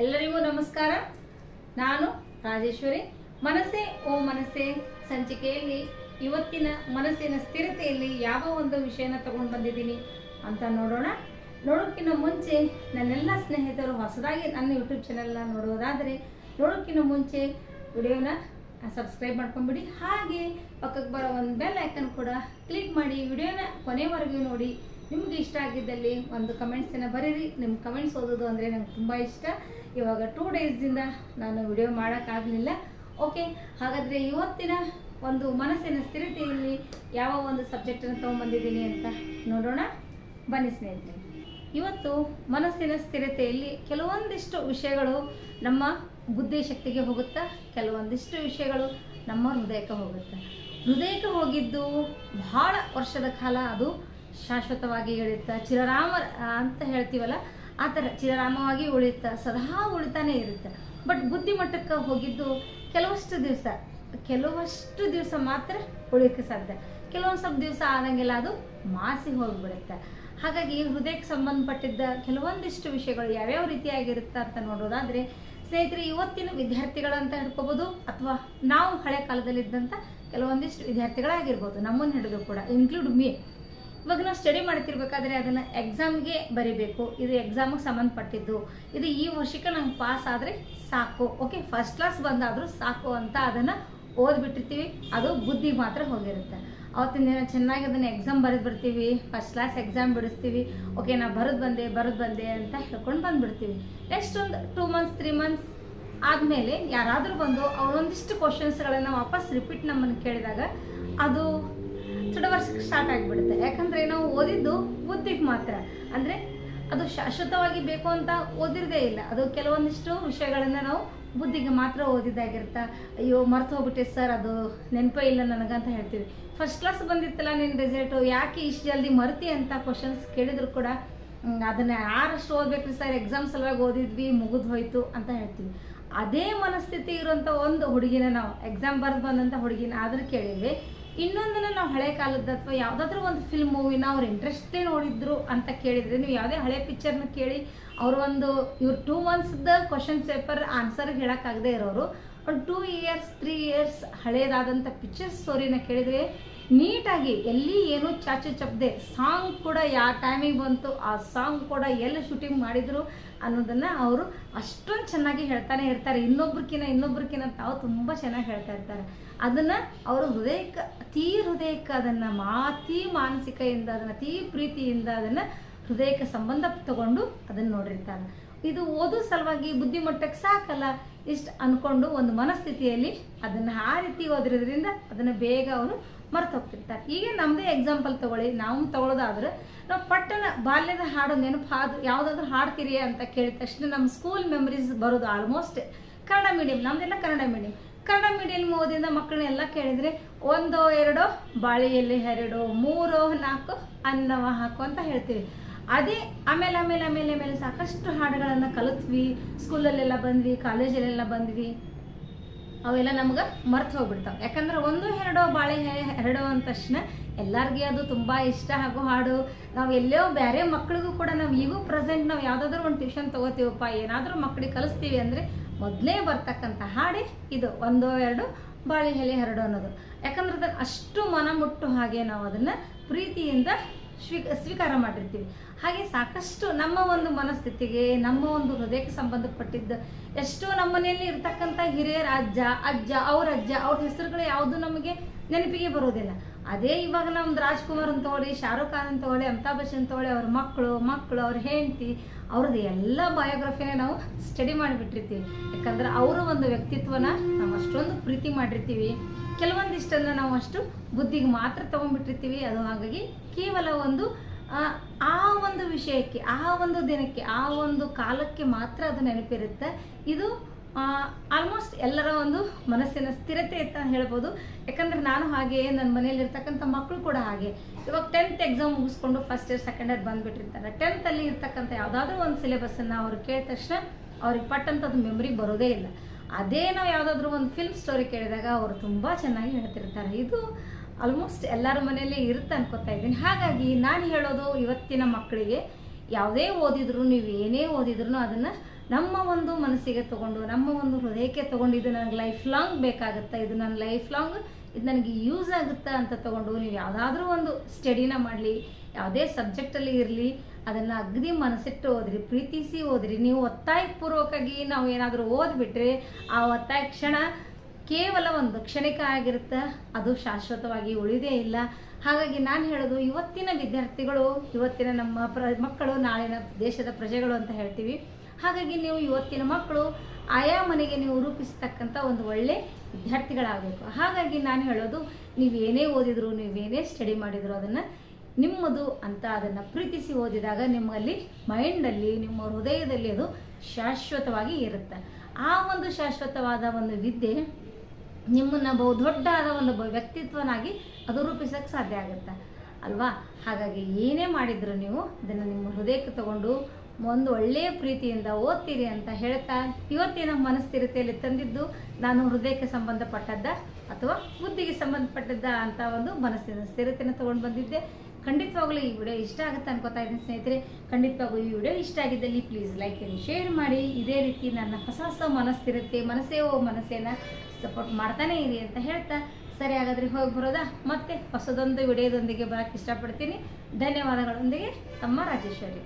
ಎಲ್ಲರಿಗೂ ನಮಸ್ಕಾರ. ನಾನು ರಾಜೇಶ್ವರಿ. ಮನಸ್ಸೇ ಓ ಮನಸ್ಸೇ, ಸಂಚಿಕೆಯಲ್ಲಿ ಇವತ್ತಿನ ಮನಸ್ಸಿನ ಸ್ಥಿರತೆಯಲ್ಲಿ ಯಾವ ಒಂದು ವಿಷಯನ ತಗೊಂಡು ಬಂದಿದ್ದೀನಿ ಅಂತ ನೋಡೋಣ. ನೋಡೋಕ್ಕಿಂತ ಮುಂಚೆ ನನ್ನೆಲ್ಲ ಸ್ನೇಹಿತರು ಹೊಸದಾಗಿ ನನ್ನ ಯೂಟ್ಯೂಬ್ ಚಾನೆಲ್ನ ನೋಡೋದಾದರೆ ನೋಡೋಕ್ಕಿಂತ ಮುಂಚೆ ವಿಡಿಯೋನ ಸಬ್ಸ್ಕ್ರೈಬ್ ಮಾಡ್ಕೊಂಬಿಡಿ. ಹಾಗೆ ಪಕ್ಕಕ್ಕೆ ಬರೋ ಒಂದು ಬೆಲ್ ಐಕನ್ ಕೂಡ ಕ್ಲಿಕ್ ಮಾಡಿ ವಿಡಿಯೋನ ಕೊನೆವರೆಗೂ ನೋಡಿ. ನಿಮ್ಗೆ ಇಷ್ಟ ಆಗಿದ್ದಲ್ಲಿ ಒಂದು ಕಮೆಂಟ್ಸನ್ನು ಬರೀರಿ. ನಿಮ್ಮ ಕಮೆಂಟ್ಸ್ ಓದೋದು ಅಂದರೆ ನಂಗೆ ತುಂಬ ಇಷ್ಟ. ಇವಾಗ ಟೂ ಡೇಸ್ದಿಂದ ನಾನು ವಿಡಿಯೋ ಮಾಡೋಕ್ಕಾಗಲಿಲ್ಲ. ಓಕೆ ಹಾಗಾದರೆ ಇವತ್ತಿನ ಒಂದು ಮನಸ್ಸಿನ ಸ್ಥಿರತೆಯಲ್ಲಿ ಯಾವ ಒಂದು ಸಬ್ಜೆಕ್ಟನ್ನು ತೊಗೊಂಬಂದಿದ್ದೀನಿ ಅಂತ ನೋಡೋಣ. ಬನ್ನಿ ಸ್ನೇಹಿತರೆ. ಇವತ್ತು ಮನಸ್ಸಿನ ಸ್ಥಿರತೆಯಲ್ಲಿ ಕೆಲವೊಂದಿಷ್ಟು ವಿಷಯಗಳು ನಮ್ಮ ಬುದ್ಧಿ ಶಕ್ತಿಗೆ ಹೋಗುತ್ತಾ, ಕೆಲವೊಂದಿಷ್ಟು ವಿಷಯಗಳು ನಮ್ಮ ಹೃದಯಕ್ಕೆ ಹೋಗುತ್ತೆ. ಹೃದಯಕ್ಕೆ ಹೋಗಿದ್ದು ಬಹಳ ವರ್ಷದ ಕಾಲ ಅದು ಶಾಶ್ವತವಾಗಿ ಉಳಿತಾ ಚಿರರಾಮ ಅಂತ ಹೇಳ್ತೀವಲ್ಲ, ಆ ಥರ ಚಿರರಾಮವಾಗಿ ಉಳಿತಾ ಸದಾ ಉಳಿತಾನೆ ಇರುತ್ತೆ. ಬಟ್ ಬುದ್ಧಿಮಟ್ಟಕ್ಕೆ ಹೋಗಿದ್ದು ಕೆಲವಷ್ಟು ದಿವಸ ಕೆಲವಷ್ಟು ದಿವಸ ಮಾತ್ರ ಉಳಿಯೋಕ್ಕೆ ಸಾಧ್ಯ. ಕೆಲವೊಂದು ಸ್ವಲ್ಪ ದಿವಸ ಆದಂಗೆಲ್ಲ ಅದು ಮಾಸಿ ಹೋಗಿಬಿಡುತ್ತೆ. ಹಾಗಾಗಿ ಹೃದಯಕ್ಕೆ ಸಂಬಂಧಪಟ್ಟಿದ್ದ ಕೆಲವೊಂದಿಷ್ಟು ವಿಷಯಗಳು ಯಾವ್ಯಾವ ರೀತಿಯಾಗಿರುತ್ತೆ ಅಂತ ನೋಡೋದಾದರೆ, ಸ್ನೇಹಿತರೆ, ಇವತ್ತಿನ ವಿದ್ಯಾರ್ಥಿಗಳು ಅಂತ ಹಿಡ್ಕೋಬೋದು, ಅಥವಾ ನಾವು ಹಳೆ ಕಾಲದಲ್ಲಿದ್ದಂಥ ಕೆಲವೊಂದಿಷ್ಟು ವಿದ್ಯಾರ್ಥಿಗಳಾಗಿರ್ಬೋದು, ನಮ್ಮನ್ನು ಹಿಡಿದು ಕೂಡ ಇನ್ಕ್ಲೂಡ್ ಮೀ ಇವಾಗ ನಾವು ಸ್ಟಡಿ ಮಾಡ್ತಿರ್ಬೇಕಾದ್ರೆ ಅದನ್ನು ಎಕ್ಸಾಮ್ಗೆ ಬರಿಬೇಕು. ಇದು ಎಕ್ಸಾಮಿಗೆ ಸಂಬಂಧಪಟ್ಟಿದ್ದು. ಇದು ಈ ವರ್ಷಕ್ಕೆ ನಂಗೆ ಪಾಸ್ ಆದರೆ ಸಾಕು. ಓಕೆ ಫಸ್ಟ್ ಕ್ಲಾಸ್ ಬಂದಾದರೂ ಸಾಕು ಅಂತ ಅದನ್ನು ಓದ್ಬಿಟ್ಟಿರ್ತೀವಿ. ಅದು ಬುದ್ಧಿ ಮಾತ್ರ ಹೋಗಿರುತ್ತೆ. ಅವತ್ತಿನ ದಿನ ಚೆನ್ನಾಗಿ ಅದನ್ನು ಎಕ್ಸಾಮ್ ಬರೆದು ಬರ್ತೀವಿ ಫಸ್ಟ್ ಕ್ಲಾಸ್ ಎಕ್ಸಾಮ್ ಬಿಡಿಸ್ತೀವಿ. ಓಕೆ ನಾ ಬರೆದು ಬಂದೆ ಬರೆದು ಬಂದೆ ಅಂತ ಹೇಳ್ಕೊಂಡು ಬಂದುಬಿಡ್ತೀವಿ. ನೆಕ್ಸ್ಟ್ ಒಂದು ಟೂ ಮಂತ್ಸ್ ತ್ರೀ ಮಂತ್ಸ್ ಆದಮೇಲೆ ಯಾರಾದರೂ ಬಂದು ಅವರೊಂದಿಷ್ಟು ಕ್ವಶನ್ಸ್ಗಳನ್ನು ವಾಪಸ್ ರಿಪೀಟ್ ನಮ್ಮನ್ನು ಕೇಳಿದಾಗ ಅದು ವರ್ಷಕ್ಕೆ ಸ್ಟಾರ್ಟ್ ಆಗಿಬಿಡುತ್ತೆ. ಯಾಕಂದರೆ ನಾವು ಓದಿದ್ದು ಬುದ್ಧಿಗೆ ಮಾತ್ರ. ಅಂದರೆ ಅದು ಶಾಶ್ವತವಾಗಿ ಬೇಕು ಅಂತ ಓದಿರದೇ ಇಲ್ಲ. ಅದು ಕೆಲವೊಂದಿಷ್ಟು ವಿಷಯಗಳನ್ನು ನಾವು ಬುದ್ಧಿಗೆ ಮಾತ್ರ ಓದಿದ್ದಾಗಿರುತ್ತೆ. ಅಯ್ಯೋ, ಮರ್ತು ಹೋಗ್ಬಿಟ್ಟೆ ಸರ್, ಅದು ನೆನಪೇ ಇಲ್ಲ ನನಗಂತ ಹೇಳ್ತೀವಿ. ಫಸ್ಟ್ ಕ್ಲಾಸ್ ಬಂದಿತ್ತಲ್ಲ ನಿನ್ನ ರಿಸಲ್ಟು ಯಾಕೆ ಇಷ್ಟು ಜಲ್ದಿ ಮರ್ತಿ ಅಂತ ಕ್ವಶನ್ಸ್ ಕೇಳಿದ್ರು ಕೂಡ ಅದನ್ನ ಯಾರಷ್ಟು ಓದ್ಬೇಕ್ರಿ ಸರ್? ಎಕ್ಸಾಮ್ ಸಲುವಾಗಿ ಓದಿದ್ವಿ, ಮುಗಿದು ಹೋಯ್ತು ಅಂತ ಹೇಳ್ತೀವಿ. ಅದೇ ಮನಸ್ಥಿತಿ ಇರುವಂಥ ಒಂದು ಹುಡುಗಿನ ನಾವು ಎಕ್ಸಾಮ್ ಬರೆದು ಬಂದಂಥ ಹುಡುಗಿನ ಆದರೂ ಕೇಳಿದ್ವಿ ಇನ್ನೊಂದನ್ನ ನಾವು ಹಳೆ ಕಾಲದ ಅಥವಾ ಯಾವುದಾದ್ರೂ ಒಂದು ಫಿಲ್ಮ್ ಮೂವಿನ ಅವ್ರು ಇಂಟ್ರೆಸ್ಟೇ ನೋಡಿದ್ರು ಅಂತ ಕೇಳಿದರೆ ನೀವು ಯಾವುದೇ ಹಳೆ ಪಿಕ್ಚರ್ನ ಕೇಳಿ ಅವ್ರ ಒಂದು ಇವ್ರು ಟೂ ಮಂತ್ಸ್ದ ಕ್ವಶನ್ ಪೇಪರ್ ಆನ್ಸರ್ ಹೇಳೋಕ್ಕಾಗದೇ ಇರೋರು. ಒಂದು ಟೂ ಇಯರ್ಸ್ ತ್ರೀ ಇಯರ್ಸ್ ಹಳೇದಾದಂಥ ಪಿಕ್ಚರ್ ಸ್ಟೋರಿನ ಕೇಳಿದರೆ ನೀಟಾಗಿ ಎಲ್ಲಿ ಏನು ಚಾಚು ಚಪ್ಪದೆ ಸಾಂಗ್ ಕೂಡ ಯಾವ ಟೈಮಿಗೆ ಬಂತು, ಆ ಸಾಂಗ್ ಕೂಡ ಎಲ್ಲಿ ಶೂಟಿಂಗ್ ಮಾಡಿದ್ರು ಅನ್ನೋದನ್ನು ಅವರು ಅಷ್ಟೊಂದು ಚೆನ್ನಾಗಿ ಹೇಳ್ತಾನೆ ಇರ್ತಾರೆ. ಇನ್ನೊಬ್ರಕಿನ ಇನ್ನೊಬ್ರಕಿನ ತಾವು ತುಂಬ ಚೆನ್ನಾಗಿ ಹೇಳ್ತಾ ಇರ್ತಾರೆ. ಅದನ್ನು ಅವರು ಹೃದಯಕ್ಕೆ, ಅತೀ ಹೃದಯಕ್ಕೆ ಅದನ್ನು ಮಾತಿ ಮಾನಸಿಕೆಯಿಂದ, ಅದನ್ನು ಅತೀ ಪ್ರೀತಿಯಿಂದ ಅದನ್ನು ಹೃದಯಕ್ಕೆ ಸಂಬಂಧ ತಗೊಂಡು ಅದನ್ನು ನೋಡಿರ್ತಾರೆ. ಇದು ಓದೋ ಸಲುವಾಗಿ ಬುದ್ಧಿಮಟ್ಟಕ್ಕೆ ಸಾಕಲ್ಲ. ಇಷ್ಟು ಅಂದ್ಕೊಂಡು ಒಂದು ಮನಸ್ಥಿತಿಯಲ್ಲಿ ಅದನ್ನು ಆ ರೀತಿ ಓದಿರೋದ್ರಿಂದ ಅದನ್ನು ಬೇಗ ಅವರು ಮರೆತು ಹೋಗ್ತಿರ್ತಾರೆ ಈಗ ನಮ್ಮದೇ ಎಕ್ಸಾಂಪಲ್ ತಗೊಳ್ಳಿ. ನಾವು ತೊಗೊಳೋದಾದ್ರೆ ನಾವು ಪಟ್ಟಣ ಬಾಲ್ಯದ ಹಾಡು ನೆನಪು ಹಾಡು ಯಾವುದಾದ್ರೂ ಹಾಡ್ತೀರಿ ಅಂತ ಕೇಳಿದ ತಕ್ಷಣ ನಮ್ಮ ಸ್ಕೂಲ್ ಮೆಮರೀಸ್ ಬರೋದು ಆಲ್ಮೋಸ್ಟ್ ಕನ್ನಡ ಮೀಡಿಯಂ ನಮ್ಮದೆಲ್ಲ ಕನ್ನಡ ಮೀಡಿಯಂ ಕನ್ನಡ ಮೀಡಿಯಂ ಓದಿದ ಮಕ್ಕಳನ್ನೆಲ್ಲ ಕೇಳಿದರೆ ಒಂದೋ ಎರಡೋ, ಬಾಳೆಯಲ್ಲಿ ಎರಡೋ ಮೂರೋ, ನಾಲ್ಕು, ಅನ್ನವ ಹಾಕು ಅಂತ ಹೇಳ್ತೀವಿ. ಅದೇ ಆಮೇಲೆ ಆಮೇಲೆ ಆಮೇಲೆ ಆಮೇಲೆ ಸಾಕಷ್ಟು ಹಾಡುಗಳನ್ನು ಕಲಿತ್ವಿ, ಸ್ಕೂಲಲ್ಲೆಲ್ಲ ಬಂದ್ವಿ, ಕಾಲೇಜಲ್ಲೆಲ್ಲ ಬಂದ್ವಿ. ಅವೆಲ್ಲ ನಮ್ಗೆ ಮರ್ತು ಹೋಗ್ಬಿಡ್ತಾವೆ. ಯಾಕಂದ್ರೆ ಒಂದು ಎರಡೋ ಬಾಳೆ ಹೆರಡೋ ಅಂದ ತಕ್ಷಣ ಎಲ್ಲರಿಗೆ ಅದು ತುಂಬ ಇಷ್ಟ ಹಾಗೂ ಹಾಡು. ನಾವು ಎಲ್ಲೋ ಬೇರೆ ಮಕ್ಳಿಗೂ ಕೂಡ ನಾವು ಈಗೂ ಪ್ರೆಸೆಂಟ್ ನಾವು ಯಾವುದಾದ್ರೂ ಒಂದು ಟ್ಯೂಷನ್ ತಗೋತೀವಪ್ಪ, ಏನಾದರೂ ಮಕ್ಕಳಿಗೆ ಕಲಿಸ್ತೀವಿ ಅಂದರೆ ಮೊದಲೇ ಬರ್ತಕ್ಕಂಥ ಹಾಡೆ ಇದು, ಒಂದೋ ಎರಡು ಬಾಳೆ ಎಲೆ ಹರಡು ಅನ್ನೋದು. ಯಾಕಂದ್ರೆ ಅಷ್ಟು ಮನ ಮುಟ್ಟು ಹಾಗೆ ನಾವು ಅದನ್ನು ಪ್ರೀತಿಯಿಂದ ಸ್ವೀ, ಸ್ವೀಕಾರ ಮಾಡಿರ್ತೀವಿ. ಹಾಗೆ ಸಾಕಷ್ಟು ನಮ್ಮ ಒಂದು ಮನಸ್ಥಿತಿಗೆ, ನಮ್ಮ ಒಂದು ಹೃದಯಕ್ಕೆ ಸಂಬಂಧಪಟ್ಟಿದ್ದ ಎಷ್ಟೋ ನಮ್ಮನೆಯಲ್ಲಿ ಇರ್ತಕ್ಕಂಥ ಹಿರಿಯರ ಅಜ್ಜ ಅಜ್ಜ, ಅವ್ರ ಅಜ್ಜ, ಅವ್ರ ಹೆಸರುಗಳು ಯಾವುದು ನಮಗೆ ನೆನಪಿಗೆ ಬರೋದಿಲ್ಲ ಅದೇ ಇವಾಗ ನಮ್ದು ರಾಜ್ಕುಮಾರ್ ಅಂತ ತಗೊಳ್ಳಿ ಶಾರುಖ್ ಖಾನ್ ಅಂತ ತಗೊಳ್ಳಿ ಅಮಿತಾಬ್ ಬಚ್ಚನ್ ತಗೊಳ್ಳಿ ಅವ್ರ ಮಕ್ಕಳು ಮಕ್ಕಳು ಅವ್ರ ಹೆಂಡತಿ ಅವ್ರದ್ದು ಎಲ್ಲ ಬಯೋಗ್ರಫಿನ ನಾವು ಸ್ಟಡಿ ಮಾಡಿಬಿಟ್ಟಿರ್ತೀವಿ. ಯಾಕಂದ್ರೆ ಅವರ ಒಂದು ವ್ಯಕ್ತಿತ್ವನ ನಾವು ಅಷ್ಟೊಂದು ಪ್ರೀತಿ ಮಾಡಿರ್ತೀವಿ. ಕೆಲವೊಂದಿಷ್ಟನ್ನು ನಾವು ಅಷ್ಟು ಬುದ್ಧಿಗೆ ಮಾತ್ರ ತೊಗೊಂಡ್ಬಿಟ್ಟಿರ್ತೀವಿ. ಅದು ಹಾಗಾಗಿ ಕೇವಲ ಒಂದು ಆ, ಆ ಒಂದು ವಿಷಯಕ್ಕೆ ಆ ಒಂದು ದಿನಕ್ಕೆ ಆ ಒಂದು ಕಾಲಕ್ಕೆ ಮಾತ್ರ ಅದು ನೆನಪಿರುತ್ತೆ. ಇದು ಆಲ್ಮೋಸ್ಟ್ ಎಲ್ಲರ ಒಂದು ಮನಸ್ಸಿನ ಸ್ಥಿರತೆ ಅಂತ ಹೇಳ್ಬೋದು. ಯಾಕಂದ್ರೆ ನಾನು ಹಾಗೆ ನನ್ನ ಮನೆಯಲ್ಲಿ ಇರ್ತಕ್ಕಂಥ ಮಕ್ಕಳು ಕೂಡ ಹಾಗೆ. ಇವಾಗ ಟೆಂತ್ ಎಕ್ಸಾಮ್ ಮುಗಿಸ್ಕೊಂಡು ಫಸ್ಟ್ ಇಯರ್ ಸೆಕೆಂಡ್ ಇಯರ್ ಬಂದುಬಿಟ್ಟಿರ್ತಾರೆ. ಟೆಂತಲ್ಲಿ ಇರ್ತಕ್ಕಂಥ ಯಾವುದಾದ್ರೂ ಒಂದು ಸಿಲೆಬಸ್ಸನ್ನು ಅವ್ರು ಕೇಳಿದ ತಕ್ಷಣ ಅವ್ರಿಗೆ ಪಟ್ಟಂಥದ್ದು ಮೆಮ್ರಿ ಬರೋದೇ ಇಲ್ಲ. ಅದೇ ನಾವು ಯಾವುದಾದ್ರೂ ಒಂದು ಫಿಲ್ಮ್ ಸ್ಟೋರಿ ಕೇಳಿದಾಗ ಅವರು ತುಂಬ ಚೆನ್ನಾಗಿ ಹೇಳ್ತಿರ್ತಾರೆ. ಇದು ಆಲ್ಮೋಸ್ಟ್ ಎಲ್ಲರ ಮನೆಯಲ್ಲೇ ಇರುತ್ತೆ ಅನ್ಕೋತಾ ಇದ್ದೀನಿ. ಹಾಗಾಗಿ ನಾನು ಹೇಳೋದು ಇವತ್ತಿನ ಮಕ್ಕಳಿಗೆ ಯಾವುದೇ ಓದಿದ್ರು, ನೀವು ಏನೇ ಓದಿದ್ರು ಅದನ್ನು ನಮ್ಮ ಒಂದು ಮನಸ್ಸಿಗೆ ತಗೊಂಡು, ನಮ್ಮ ಒಂದು ಹೃದಯಕ್ಕೆ ತಗೊಂಡು ಇದು ನನಗೆ ಲೈಫ್ ಲಾಂಗ್ ಬೇಕಾಗುತ್ತೆ, ಇದು ನನ್ನ ಲೈಫ್ ಲಾಂಗ್ ಇದು ನನಗೆ ಯೂಸ್ ಆಗುತ್ತೆ ಅಂತ ತಗೊಂಡು ನೀವು ಯಾವುದಾದ್ರೂ ಒಂದು ಸ್ಟಡಿನ ಮಾಡಲಿ, ಯಾವುದೇ ಸಬ್ಜೆಕ್ಟಲ್ಲಿ ಇರಲಿ, ಅದನ್ನು ಅಗದಿ ಮನಸ್ಸಿಟ್ಟು ಓದ್ರಿ, ಪ್ರೀತಿಸಿ ಓದ್ರಿ. ನೀವು ಒತ್ತಾಯಪೂರ್ವಕವಾಗಿ ನಾವು ಏನಾದರೂ ಓದ್ಬಿಟ್ರೆ, ಆ ಒತ್ತಾಯ ಕ್ಷಣ ಕೇವಲ ಒಂದು ಕ್ಷಣಿಕ ಆಗಿರುತ್ತೆ, ಅದು ಶಾಶ್ವತವಾಗಿ ಉಳಿದೇ ಇಲ್ಲ. ಹಾಗಾಗಿ ನಾನು ಹೇಳೋದು, ಇವತ್ತಿನ ವಿದ್ಯಾರ್ಥಿಗಳು, ಇವತ್ತಿನ ನಮ್ಮ ಪ್ರ ಮಕ್ಕಳು, ನಾಳಿನ ದೇಶದ ಪ್ರಜೆಗಳು ಅಂತ ಹೇಳ್ತೀವಿ ಹಾಗಾಗಿ ನೀವು ಇವತ್ತಿನ ಮಕ್ಕಳು ಆಯಾ ಮನೆಗೆ ನೀವು ರೂಪಿಸ್ತಕ್ಕಂಥ ಒಂದು ಒಳ್ಳೆ ವಿದ್ಯಾರ್ಥಿಗಳಾಗಬೇಕು. ಹಾಗಾಗಿ ನಾನು ಹೇಳೋದು ನೀವೇನೇ ಓದಿದ್ರು ನೀವೇನೇ ಸ್ಟಡಿ ಮಾಡಿದ್ರು ಅದನ್ನು ನಿಮ್ಮದು ಅಂತ ಅದನ್ನು ಪ್ರೀತಿಸಿ ಓದಿದಾಗ ನಿಮ್ಮಲ್ಲಿ ಮೈಂಡಲ್ಲಿ ನಿಮ್ಮ ಹೃದಯದಲ್ಲಿ ಅದು ಶಾಶ್ವತವಾಗಿ ಇರುತ್ತೆ. ಆ ಒಂದು ಶಾಶ್ವತವಾದ ಒಂದು ವಿದ್ಯೆ ನಿಮ್ಮನ್ನು ಬಹು ದೊಡ್ಡಾದ ಒಂದು ವ್ಯಕ್ತಿತ್ವನಾಗಿ ಅದು ರೂಪಿಸೋಕ್ಕೆ ಸಾಧ್ಯ ಆಗುತ್ತೆ. ಅಲ್ವಾ? ಹಾಗಾಗಿ ಏನೇ ಮಾಡಿದ್ರು ನೀವು ಅದನ್ನು ನಿಮ್ಮ ಹೃದಯಕ್ಕೆ ತಗೊಂಡು ಒಂದು ಒಳ್ಳೆಯ ಪ್ರೀತಿಯಿಂದ ಓದ್ತೀರಿ ಅಂತ ಹೇಳ್ತಾ ಇವತ್ತಿನ ಮನಸ್ಥಿರತೆಯಲ್ಲಿ ತಂದಿದ್ದು ನಾನು ಹೃದಯಕ್ಕೆ ಸಂಬಂಧಪಟ್ಟದ್ದ ಅಥವಾ ಬುದ್ಧಿಗೆ ಸಂಬಂಧಪಟ್ಟದ್ದ ಅಂತ ಒಂದು ಮನಸ್ಸಿನ ಸ್ಥಿರತೆಯನ್ನು ತಗೊಂಡು ಬಂದಿದ್ದೆ. ಖಂಡಿತವಾಗ್ಲೂ ಈ ವಿಡಿಯೋ ಇಷ್ಟ ಆಗುತ್ತೆ ಅನ್ಕೋತಾ ಇದ್ದೀನಿ ಸ್ನೇಹಿತರೆ. ಖಂಡಿತವಾಗೂ ಈ ವಿಡಿಯೋ ಇಷ್ಟ ಆಗಿದ್ದಲ್ಲಿ ಪ್ಲೀಸ್ ಲೈಕ್ ಆ್ಯಂಡ್ ಶೇರ್ ಮಾಡಿ. ಇದೇ ರೀತಿ ನನ್ನ ಹೊಸ ಹೊಸ ಮನಸ್ಥಿರತೆ, ಮನಸ್ಸೇ ಓ ಮನಸ್ಸೇನ ಸಪೋರ್ಟ್ ಮಾಡ್ತಾನೆ ಇರಿ ಅಂತ ಹೇಳ್ತಾ ಸರಿ ಹಾಗಾದರೆ ಹೋಗಿ ಬರೋದಾ? ಮತ್ತೆ ಹೊಸದೊಂದು ವಿಡಿಯೋದೊಂದಿಗೆ ಬರೋಕ್ಕೆ ಇಷ್ಟಪಡ್ತೀನಿ. ಧನ್ಯವಾದಗಳೊಂದಿಗೆ ತಮ್ಮ ರಾಜೇಶ್ವರಿ.